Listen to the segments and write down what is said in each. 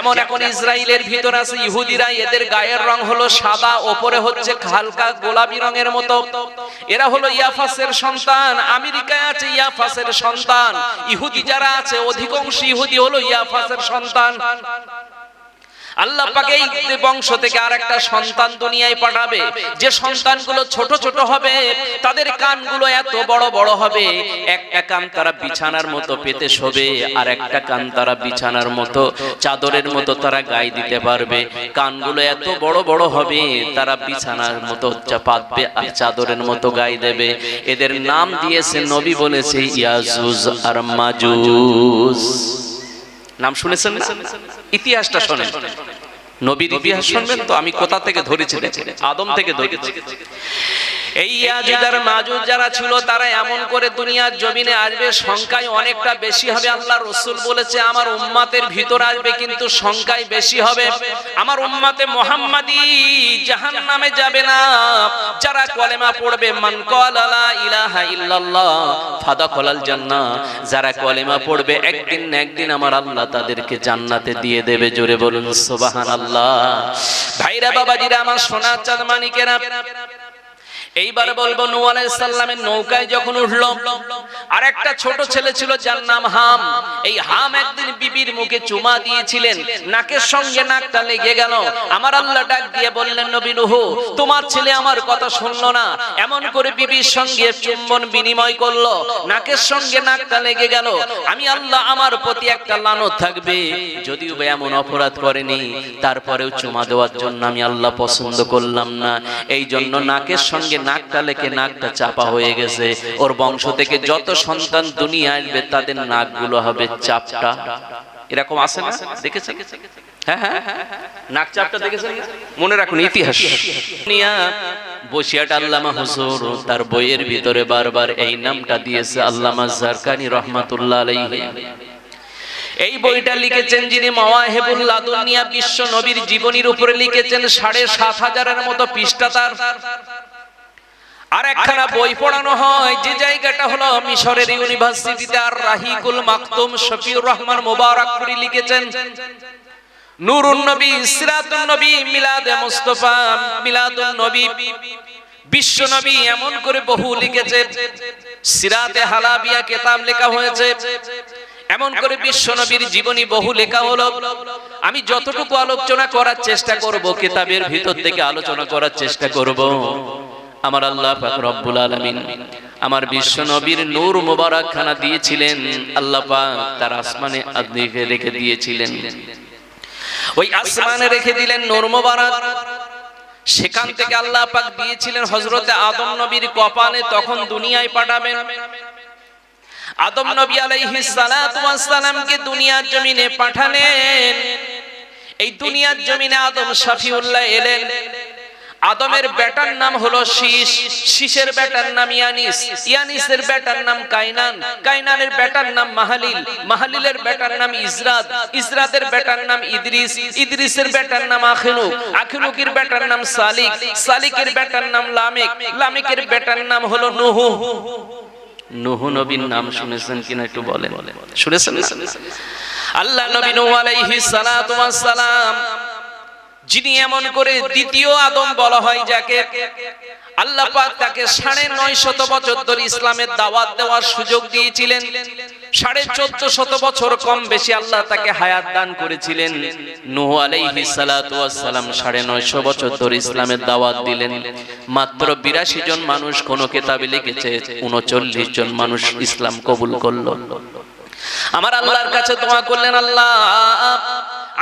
যেমন এখন ইসরায়েলের ভিতর আছে ইহুদিরা, এদের গায়ের রং হলো সাদা, ওপরে হচ্ছে হালকা গোলাপি রঙের মতো। এরা হলো ইয়াফাসের সন্তান, আমেরিকায় আছে ইয়াফাসের সন্তান, ইহুদি যারা আছে অধিকাংশ ইহুদি হলো ইয়াফাসের সন্তান। আল্লাহ পাকে এই বংশ থেকে আরেকটা সন্তান দুনিয়ায় পাঠাবে। যে সন্তানগুলো ছোট ছোট হবে, তাদের কানগুলো এত বড় বড় হবে। একটা কান তারা বিছানার মতো পেতে শোবে, আর একটা কান তারা বিছানার মতো চাদরের মতো তারা গায়ে দিতে পারবে। কানগুলো এত বড় বড় হবে, তারা বিছানার মতো পাতবে আর চাদরের মতো গায়ে দেবে। এদের নাম দিয়েছে নবী বলেছে ইয়াজুজ আর মাজুজ। নাম শুনেছেন না? ইতিহাসটা শোনেন। নবীর ইতিহাস শুনবেন তো আমি কোথা থেকে ধরেছি আদম থেকে ধরেছি। এই ইয়াজুজ আর মাজুজ যারা ছিল, তারা এমন করে দুনিয়ার জমিনে আসবে, সংখ্যায় অনেকটা বেশি হবে। আল্লাহ রসুল বলেছে, আমার উম্মাতের ভিতর আসবে, কিন্তু সংখ্যায় বেশি হবে। আমার উম্মাতে মোহাম্মদী জাহান নামে যাবে না। যারা কলেমা পড়বে, মান কলালা ইলাহা ইল্লাল্লাহ ফাদা খলাল জান্নাহ। যারা কলেমা পড়বে, একদিন না একদিন আমার আল্লাহ তাদেরকে জান্নাতে দিয়ে দেবে। জোরে বলুন, সুবহানাল্লাহ। ভাইরা, বাবাজিরা, আমার সোনা চাঁদ মানিকেরা এইবার বলব সালামের নৌকায় যখন উঠল আর একটা ছোট ছেলে ছিল যার নাম হাম। এই হাম একদিন বিবির মুখে চুমা দিয়েছিলেন, নাকের সঙ্গে নাকটা লেগে গেল। আমার আল্লাহ ডাক দিয়ে বললেন, নবী নূহ, তোমার ছেলে আমার কথা শুনলো না। এমন করে বিবির সঙ্গে চুম্বন বিনিময় করল, নাকের সঙ্গে নাকটা লেগে গেল। আমি আল্লাহ, আমার প্রতি একটা লানত থাকবে। যদিও এমন অপরাধ করেনি, তারপরেও চুমা দেওয়ার জন্য আমি আল্লাহ পছন্দ করলাম না। এই জন্য নাকের সঙ্গে নাকটা লেখে নাকটা চাপা হয়ে গেছে। ওর বংশ থেকে যত সন্তান দুনিয়া আসবে, তাদের নাকগুলো হবে চাপটা। এরকম আছে না? দেখেছেন? হ্যাঁ হ্যাঁ। এই নামটা দিয়েছে, আল্লামা জারকানি এই বইটা লিখেছেন যিনি বিশ্ব নবীর জীবনীর উপরে লিখেছেন সাড়ে সাত হাজারের মতো পৃষ্ঠা তার। আর একখানা বই পড়ানো হয় যে জায়গাটা হলো মিশরের ইউনিভার্সিটিতে আর রাহিকুল মাকতুম শফিউর রহমান মোবারকপুরি লিখেছেন নুরুন নবী সিরাতুন নবী মিলাদে মুস্তাফা মিলাদুন নবী। বিশ্ব নবী এমন করে বহু লিখেছে সিরাতে হালাবিয়া কিতাব লেখা হয়েছে। এমন করে বিশ্ব নবীর জীবনী বহু লেখা হলো। আমি যতটুকু আলোচনা করার চেষ্টা করব কিতাবের ভিতর থেকে আলোচনা করার চেষ্টা করব। আমার আল্লাহ পাক রব্বুল আলামিন আমার বিশ্ব নবীর নূর মোবারক খানা দিয়েছিলেন। আল্লাহ পাক তার আসমানে আদিকে রেখে দিয়েছিলেন। ওই আসমানে রেখে দিলেন নূর মোবারক। সেখান থেকে আল্লাহ পাক দিয়েছিলেন হযরতে আদম নবীর কপালে, তখন দুনিয়ায় পাঠাবেন। আদম নবী আলাইহিস সালাতু ওয়াস সালামকে দুনিয়ার জমিনে পাঠালেন। এই দুনিয়ার জমিনে আদম শাফিউল্লাহ এলেন। আদমের বেটার নাম হলো শীষ শীষের বেটার নাম ইয়ানিস ইয়ানিসের বেটার নাম কাইনান কাইনানের বেটার নাম মাহালিল মাহালিলের বেটার নাম ইজরাত ইজরাতের বেটার নাম ইদ্রিস ইদ্রিসের বেটার নাম আখিনুক আখিনুকের বেটার নাম সালিক সালিকের বেটার নাম লামেক লামেকের বেটার নাম হলো নুহু নুহু নবীর নাম শুনেছেন কিনা একটু বলেন শুনেছেন আল্লাহ নবী নূহ আলাইহিস সালাতু ওয়াস সালাম যিনি এমন করে দ্বিতীয় আদম বলা হয় যাকে আল্লাহ পাক তাকে সাড়ে নয় শত বছর ধরে ইসলামের দাওয়াত দেওয়ার সুযোগ দিয়েছিলেন। সাড়ে চোদ্দ শত বছর কম বেশি আল্লাহ তাকে হায়াত দান করেছিলেন। নুহ আলাইহি সালাম সাড়ে নয়শো বছর ধরে ইসলামের দাওয়াত দিলেন। মাত্র বিরাশি জন মানুষ কোন কেতাবে লিখেছে, উনচল্লিশ জন মানুষ ইসলাম কবুল করল। আমার আল্লাহর কাছে দোয়া করলেন, আল্লাহ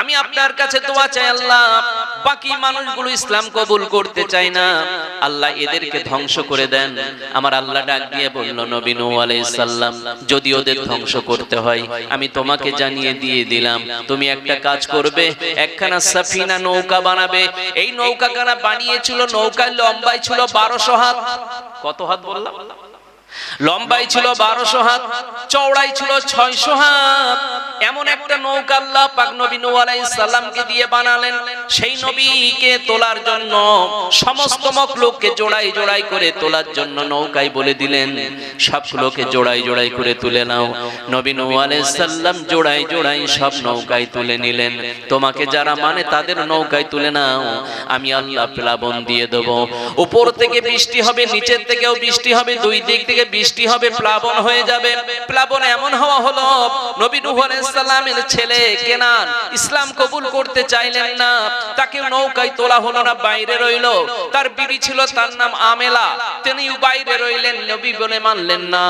আমি আপনার কাছে দোয়া চাই আল্লাহ। বাকি মানুষগুলো ইসলাম কবুল করতে চায় না। আল্লাহ এদেরকে ধ্বংস করে দেন। আমার আল্লাহ ডাক দিয়ে বলল, নবী নূহ আলাইহিস সালাম, যদি ওদের ধ্বংস করতে হয়, আমি তোমাকে জানিয়ে দিয়ে দিলাম। তুমি একটা কাজ করবে, একখানা সাফিনা নৌকা বানাবে। এই নৌকাখানা বানিয়েছিল? নৌকার লম্বাই ছিল বারোশো হাত। কত হাত বললাম? লম্বাই ছিল বারোশো হাত চওড়াই ছিল ছয়শো হাত। এমন একটা নৌকা আল্লাহ পাক নবী নূহ আলাইহিস সালামকে দিয়ে বানালেন। সেই নবীকে তোলার জন্য সমস্ত মখলুককে জোড়াই জোড়াই করে তোলার জন্য নৌকায় বলে দিলেন। সবগুলোকে জোড়াই জোড়াই করে তুলে নাও। নবী নূহ আলাইহিস সালাম জোড়াই জোড়াই সব নৌকায় তুলে নিলেন। তোমাকে যারা মানে তাদের নৌকায় তুলে নাও। আমি আল্লাহ প্লাবন দিয়ে দেব। উপর থেকে বৃষ্টি হবে নিচের থেকেও বৃষ্টি হবে দুই দিক থেকে বৃষ্টি হবে, প্লাবন হয়ে যাবে। প্লাবন এমন হওয়া হলো, নবী নূহ আলাইহিস সালামের ছেলে কেনান ইসলাম কবুল করতে চাইলেন না। তাকে নৌকায় তোলা হলো না, বাইরে রইল। তার বিবি ছিল, তার নাম আমেলা। তিনি বাইরে রইলেন, নবী বলে মানলেন না।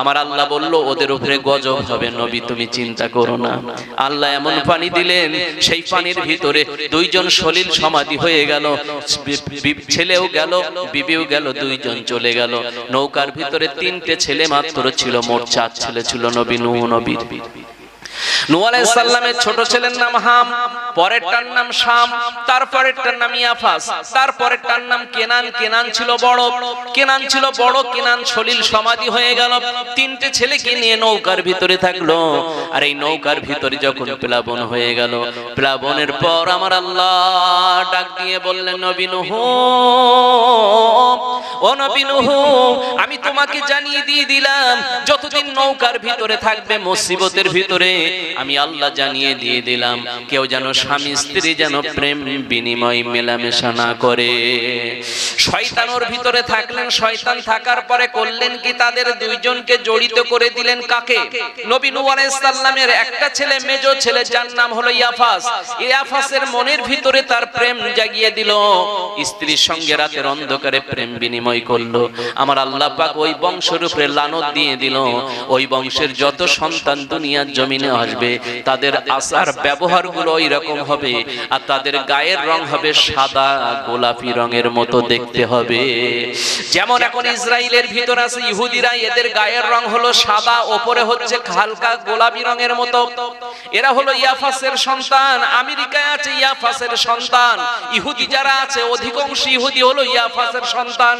আমার আল্লাহ বলল, ওদের উপরে গজব হবে, নবী, তুমি চিন্তা করো না। আল্লাহ এমন পানি দিলেন, সেই পানির ভিতরে দুইজন সলিল সমাধি হয়ে গেল। ছেলেও গেল, বিবিও গেল, দুইজন চলে গেল। নৌকার ভিতরে তিনটে ছেলে মাত্র ছিল মোট চার ছেলে ছিল নবী নবীর। ছোট ছেলের নাম হাম, পরেরটার নাম শাম, তারপরেরটার নাম ইয়াফাস, তারপরেরটার নাম কেনান কেনান ছিল বড়, কেনান ছিল বড়, কেনান সলিল সমাধি হয়ে গেল। তিনটে ছেলেকে নিয়ে নৌকার ভিতরে থাকল। আর এই নৌকার ভিতরে যখন প্লাবন হয়ে গেল, প্লাবনের পর আমার আল্লাহ ডাক দিয়ে বললেন, নবী নূহ, ও নবী নূহ, আমি তোমাকে জানিয়ে দিয়ে দিলাম, যতদিন নৌকার ভিতরে থাকবে, মুসিবতের ভিতরে আমি আল্লাহ জানিয়ে দিয়ে দিলাম, কেউ যেন স্বামী স্ত্রী যেন প্রেম বিনিময় মেলামেশা না করে। শয়তানোর ভিতরে থাকলেন, শয়তান থাকার পরে করলেন কি? তাদের দুইজনকে জড়িত করে দিলেন কাকে? নবী নূহ আলাইহিস সালামের একটা ছেলে, মেজো ছেলে, যার নাম হলো ইয়াফাস। ইয়াফাসের মনের ভিতরে তার প্রেম জাগিয়ে দিল। স্ত্রীর সঙ্গে রাতের অন্ধকারে প্রেম বিনিময় করল। আমার আল্লাহ পাক ওই বংশের উপরে লানত দিয়ে দিল। ওই বংশের যত সন্তান দুনিয়ার জমিনে আসবে, তাদের আচার ব্যবহারগুলো ওই রকম হবে, আর তাদের গায়ের রং হবে সাদা, গোলাপি রঙের মতো দেখতে হবে। যেমন এখন ইসরায়েলের ভিতর আছে ইহুদিরা, এদের গায়ের রং হলো সাদা, ওপরে হচ্ছে হালকা গোলাপি রঙের মতো। এরা হলো ইয়াফাসের সন্তান, আমেরিকায় আছে ইয়াফাসের সন্তান, ইহুদি যারা আছে অধিকাংশ ইহুদি হলো ইয়াফাসের সন্তান।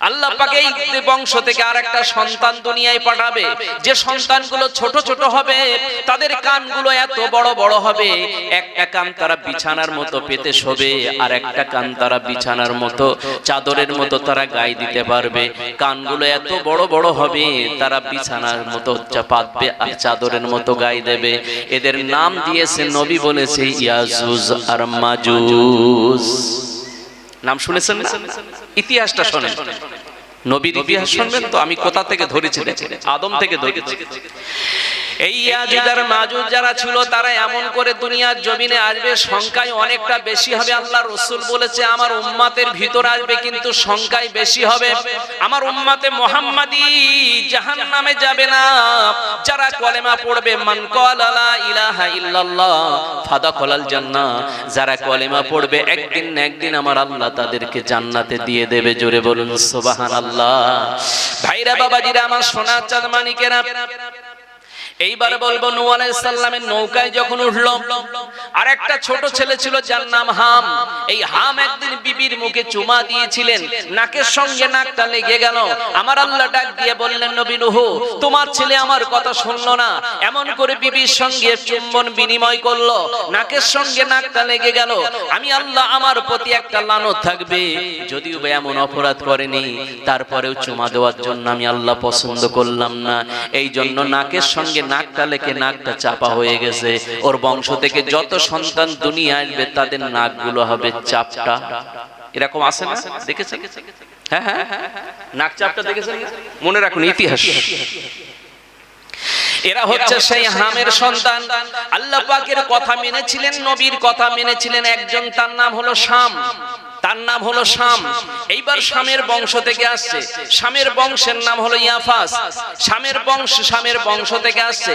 আল্লাহ পাক এই বংশ থেকে আর একটা সন্তান দুনিয়ায় পাঠাবে। যে সন্তানগুলো ছোট ছোট হবে, তাদের কানগুলো এত বড় বড় হবে। একটা কান তারা বিছানার মতো পেতে শোবে, আর একটা কান তারা বিছানার মতো চাদরের মতো তারা গায়ে দিতে পারবে। কানগুলো এত বড় বড় হবে, তারা বিছানার মতো পাতবে আর চাদরের মতো গায়ে দেবে। এদের নাম দিয়েছে নবী বলেছে ইয়াজুজ আর মাজুজ। নাম শুনেছেন ইতিহাসটা শোনেন। নবীর ইতিহাস শুনবেন তো আমি কোথা থেকে ধরেছি আদম থেকে ধরেছি। এই ইয়াজুজ আর যারা ছিল, তারা এমন করে দুনিয়ার জমিনে আসবে, সংখ্যায় অনেকটা বেশি হবে, আল্লাহ রসুল বলেছে, আমার উম্মাতের ভিতর আসবে, কিন্তু সংখ্যায় বেশি হবে। আমার উম্মাতে মোহাম্মদী জাহান নামে যাবে না। যারা কলেমা পড়বে, মান কলালা ইলাহা ইল্লাল্লাহ, ফাদাখালাল জান্নাহ। যারা কলেমা পড়বে, একদিন না একদিন আমার আল্লাহ তাদেরকে জান্নাতে দিয়ে দেবে, জোরে বলুন, সুবহানাল্লাহ। ভাইরা, বাবাজিরা, আমার সোনার চাঁদ মানিকেরা এইবার বলব নূহ নৌকায় যখন উঠল আর একটা ছোট ছেলে ছিল যার নাম হাম। এই হাম একদিন বিবির মুখে চুমা দিয়েছিলেন, নাকের সঙ্গে নাকটা লেগে গেল। আমার আল্লাহ ডাক দিয়ে বললেন, নবী নূহ, তোমার ছেলে আমার কথা শুনলো না। এমন করে বিবির সঙ্গে চুম্বন বিনিময় করল, নাকের সঙ্গে নাকটা লেগে গেল। আমি আল্লাহ, আমার প্রতি একটা লানত থাকবে। যদিও এমন অপরাধ করেনি, তারপরেও চুমা দেওয়ার জন্য আমি আল্লাহ পছন্দ করলাম না। এই জন্য নাকের সঙ্গে নাকটা লেগে নাকটা চাপা হয়ে গেছে। ওর বংশ থেকে যত সন্তান দুনিয়া আসবে তাদের নাকগুলো হবে চাপটা। এরকম আছে না? দেখেছেন? হ্যাঁ হ্যাঁ হ্যাঁ, নাক চাপটা দেখেছেন? মনে রাখুন ইতিহাস। এরা হচ্ছে সেই হামের সন্তান। আল্লাহ পাকের কথা মেনেছিলেন নবীর কথা মেনেছিলেন। একজন তার নাম হলো শাম। তার নাম হলো শাম এইবার শামের বংশ থেকে আসছে শামের বংশের নাম হলো ইয়াফাস শামের বংশ শামের বংশ থেকে আসছে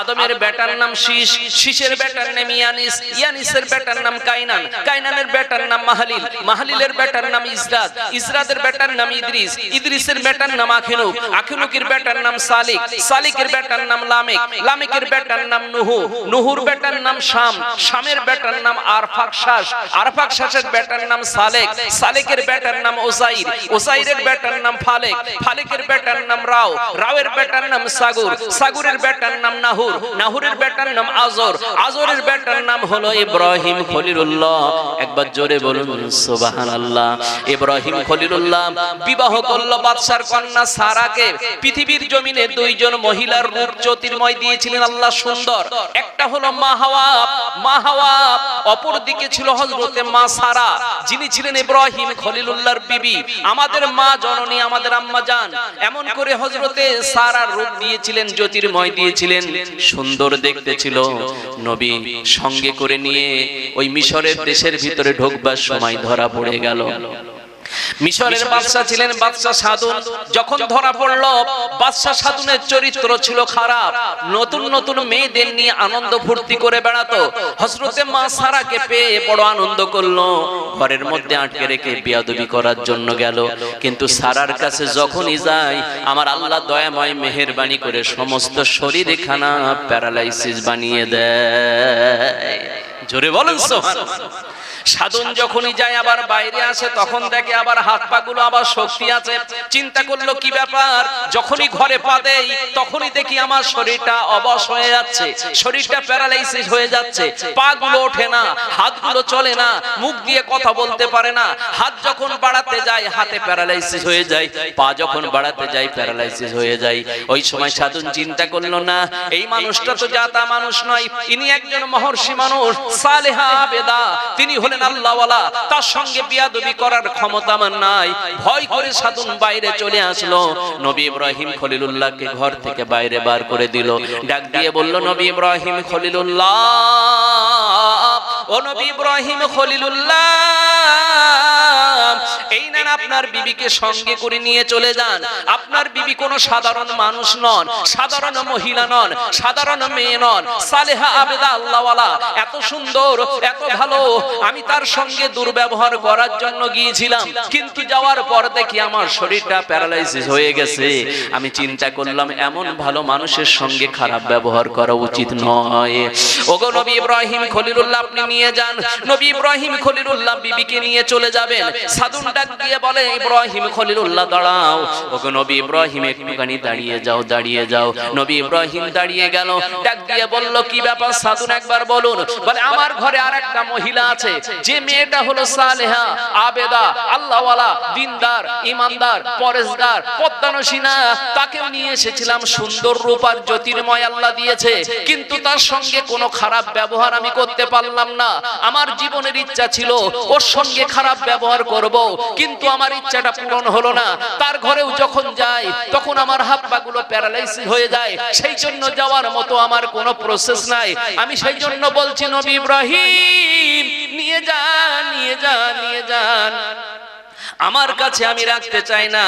আদমের বেটার নাম শীষ শীষের বেটার নাম ইয়ানিস ইয়ানিসের বেটার নাম কাইনান কাইনানের বেটার নাম মাহালিল মাহালিলের বেটার নাম ইসরাত ইসরাতের বেটার নাম ইদ্রিস ইদ্রিসের বেটার নাম আখিনুক আখিনুকের বেটার নাম সালিক সালিকের বেটার নাম লামেক লামেকের বেটার নাম নুহু নুহুর বেটার নাম শাম শামের বেটার নাম আরফাকশাস আরফাকশাসের বেটার নাম সালেহ সালেক সালেকের বেটার নাম ওসাইর ওসাইরের বেটার নাম ফালেক। ফালেকের বেটার নাম রাও। রাওয়ের বেটার নাম সাগুর। সাগুরের বেটার নাম নাহুর। নাহুরের বেটার নাম আজর। আজরের বেটার নাম হলো ইব্রাহিম খলিলুল্লাহ। একবার জোরে বলুন, সুবহানাল্লাহ। ইব্রাহিম খলিলুল্লাহ, বিবাহ করল বাদশার কন্যা সারাকে। পৃথিবীর জমিনে দুইজন মহিলার রূপ জ্যোতির্ময় দিয়েছিলেন আল্লাহ সুন্দর। একটা হলো মা হাওয়া। মা হাওয়া অপর দিকে ছিল হযরতে মা সারা। যিনি ছিলেন ইব্রাহিম খলিলুল্লাহর বিবি। আমাদের মা জননী, আমাদের আম্মা জান। এমন করে হজরতে সারার রূপ দিয়েছিলেন, জ্যোতির্ময় দিয়েছিলেন। সুন্দর দেখতে ছিল। নবী সঙ্গে করে নিয়ে ওই মিশরের দেশের ভিতরে ঢোকবার সময় ধরা পড়ে গেল। মিশরের বাদশা ছিলেন বাদশা সাধুন যখন ধরা পড়ল বাদশা সাধুনের চরিত্র ছিল খারাপ। নতুন নতুন মেয়েদের নিয়ে আনন্দ ফুর্তি করে বেড়াতো। হসরতে মা সারাকে পেয়ে বড় আনন্দ করল। ঘরের মধ্যে আটকে রেখে বিয়াদবি করার জন্য গেল। কিন্তু সারার কাছে যখনই যায় আমার আল্লাহ দয়াময় মেহেরবানি করে সমস্ত শরীর খানা প্যারালাইসিস বানিয়ে দেয়। জোরে বলেন সুবহানাল্লাহ। সাধন যখনই যায় আবার বাইরে আসে, তখন দেখে আবার হাত পা গুলো আবার শক্তি আছে। চিন্তা করল, কি ব্যাপার? যখনই ঘরে পা দেই, তখনই দেখি আমার শরীরটা অবশ হয়ে যাচ্ছে। শরীরটা প্যারালাইসিস হয়ে যাচ্ছে। পা গুলো ওঠে না হাতগুলো চলে না, মুখ দিয়ে কথা বলতে পারে না। হাত যখন বাড়াতে যায়, হাতে প্যারালাইসিস হয়ে যায়। পা যখন বাড়াতে যায়, প্যারালাইসিস হয়ে যায়। ওই সময় সাধন চিন্তা করল, না, এই মানুষটা তো জাতা মানুষ নয়। ইনি একজন মহর্ষি মানুষ, সালেহা আবেদা। তিনি হলেন আল্লাহওয়ালা, তার সঙ্গে বিয়াদবি করার ক্ষমতা আমার নাই। ভয় করে সাধুন বাইরে চলে আসলো। নবী ইব্রাহিম খলিলুল্লাহকে ঘর থেকে বাইরে বার করে দিল। ডাক দিয়ে বলল, নবী ইব্রাহিম খলিলুল্লাহ, ও নবী ইব্রাহিম খলিলুল্লাহ এই নেন আপনার বিবিকে সঙ্গে করে নিয়ে চলে যান। আপনার বিবি কোনো সাধারণ মানুষ নন, সাধারণ মহিলা নন, সাধারণ মেয়ে নন। সালেহা আবেদা আল্লাহওয়ালা, এত সুন্দর, এত ভালো। আমি তার সঙ্গে দুর্ব্যবহার করার জন্য গিয়েছিলাম। কিন্তু যাওয়ার পর দেখি আমার শরীরটা প্যারালাইসিস হয়ে গেছে। আমি চিন্তা করলাম, এমন ভালো মানুষের সঙ্গে খারাপ ব্যবহার করা উচিত নয়। ওগো নবী ইব্রাহিম খলিলুল্লাহ, আপনি নিয়ে যান। নবী ইব্রাহিম খলিলুল্লাহ বিবিকে নিয়ে চলে যাবেন। ডাক দিয়ে বলে, ইব্রাহিম খলিলুল্লাহ, দাঁড়াও। ওগো নবী ইব্রাহিম, একটুখানি দাঁড়িয়ে যাও দাঁড়িয়ে যাও। নবী ইব্রাহিম দাঁড়িয়ে গেল। ডাক দিয়ে বলল, কি ব্যাপার সাধুন একবার বলুন। বলে, আমার ঘরে মহিলা আছে। যে মেয়েটা হলো সালেহা, আবেদা, আল্লাহওয়ালা, দিনদার, ইমানদার পরেশগার পদ্মানসিনা। তাকেও নিয়ে এসেছিলাম সুন্দর রূপ আর জ্যোতির্ময় আল্লাহ দিয়েছে। কিন্তু তার সঙ্গে কোনো খারাপ ব্যবহার আমি করতে পারলাম না। আমার জীবনের ইচ্ছা ছিল, ওর সঙ্গে খারাপ ব্যবহার করব। কিন্তু আমার ইচ্ছাটা পূরণ হলো না। তার ঘরেও যখন যাই, তখন আমার হাত পা গুলো প্যারালাইসিস হয়ে যায়। সেই জন্য যাওয়ার মতো আমার কোনো প্রসেস নাই। আমি সেই জন্য বলছি, নবী ইব্রাহিম, নিয়ে যান নিয়ে যান নিয়ে যান আমার কাছে আমি রাখতে চাই না।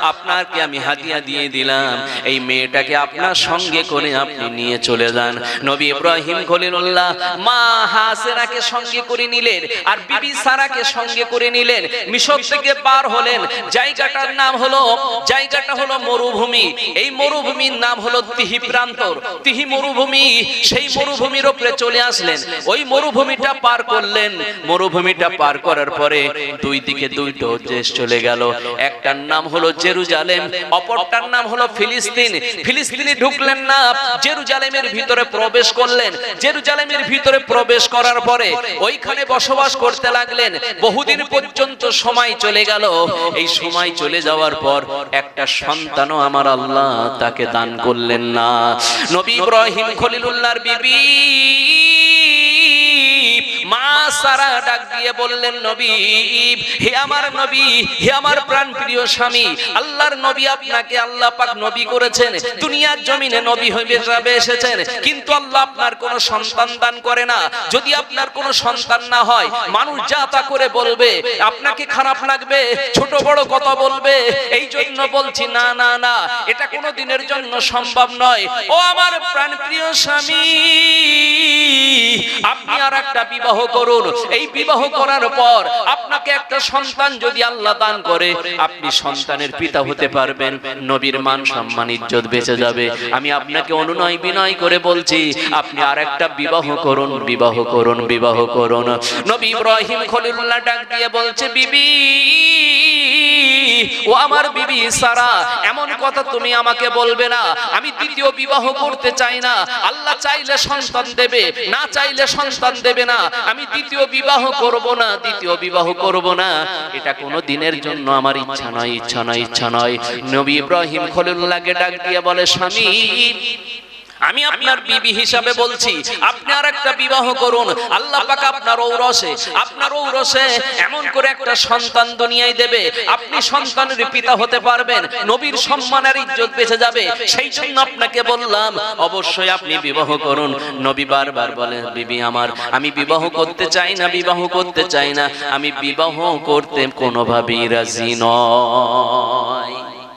আপনাকে আমি হাতিয়া দিয়ে দিলাম। এই মেয়েটাকে আপনার সঙ্গে করে আপনি নিয়ে চলে যান। নবী ইব্রাহিম খলিলুল্লাহ মা হাসেরাকে সঙ্গে করে নিলেন আর বিবি সারাকে সঙ্গে করে নিলেন। মিশর থেকে পার হলেন। জায়গাটার নাম হলো জায়গাটা হলো মরুভূমি। এই মরুভূমির নাম হলো তিহি প্রান্তর। তিহি মরুভূমি সেই মরুভূমির উপরে চলে আসলেন। ওই মরুভূমিটা পার করলেন। মরুভূমিটা পার করার পরে দুই দিকে দুইটো দেশ চলে গেল। একটার নাম হলো জেরুজালেম, অপরটার নাম হলো ফিলিস্তিন। ফিলিস্তিনে ঢুকলেন না, জেরুজালেমের ভিতরে প্রবেশ করলেন। জেরুজালেমের ভিতরে প্রবেশ করার পরে ওইখানে বসবাস করতে লাগলেন। বহুদিন পর্যন্ত সময় চলে গেল। এই সময় চলে যাওয়ার পর একটা সন্তানও আমার আল্লাহ তাকে দান করলেন না। নবী ইব্রাহিম খলিলুল্লাহর বিবি মা সারা ডাক দিয়ে দুনিয়ার জমিনে নবী এসেছেন, কিন্তু আল্লাহ আপনার সন্তান দান করে না। যদি আপনার সন্তান না হয়, মানুষ যা তা করে বলবে, আপনাকে খারাপ লাগবে, ছোট বড় কথা বলবে, এই জন্য বলছি, না না না, এটা কোনো দিনের জন্য সম্ভব নয়। ও আমার প্রাণ প্রিয় স্বামী, আপনি আর একটা বিবাহ করুন। এই বিবাহ করার পর আপনাকে একটা সন্তান যদি আল্লাহ দান করে, আপনি সন্তানের পিতা হতে পারবেন। নবীর মান সম্মান, ইজ্জত বেঁচে যাবে। আমি আপনাকে অনুনয় বিনয় করে বলছি, আপনি আর একটা বিবাহ করুন বিবাহ করুন বিবাহ করুন। নবী ইব্রাহিম খলিলুল্লাহ ডাক দিয়ে বলছে, বিবি ও আমার বিবি সারা, এমন কথা তুমি আমাকে বলবে না। আমি দ্বিতীয় বিবাহ করতে চাই না। আল্লাহ চাইলে সন্তান দেবে, না চাইলে সন্তান দেবে না। আমি দ্বিতীয় বিবাহ করব না, দ্বিতীয় বিবাহ করব না। এটা কোনো দিনের জন্য আমার ইচ্ছা নয় ইচ্ছা নয় ইচ্ছা নয়। নবী ইব্রাহিম খলিলুল্লাহকে ডাক দিয়ে বলে, স্বামী আমি আপনার বিবি হিসাবে বলছি আপনি আর একটা বিবাহ করুন। আল্লাহ পাক আপনার ঔরসে আপনার ঔরসে এমন করে একটা সন্তান দুনিয়ায় দেবে। আপনি সন্তানের পিতা হতে পারবেন নবীর সম্মানের ইজ্জত বেঁচে যাবে। সেই জন্য আপনাকে বললাম অবশ্যই আপনি বিবাহ করুন। নবী বারবার বলেন বিবি আমার আমি বিবাহ করতে চাই না বিবাহ করতে চাই না আমি বিবাহ করতে কোনোভাবেই রাজি নয়।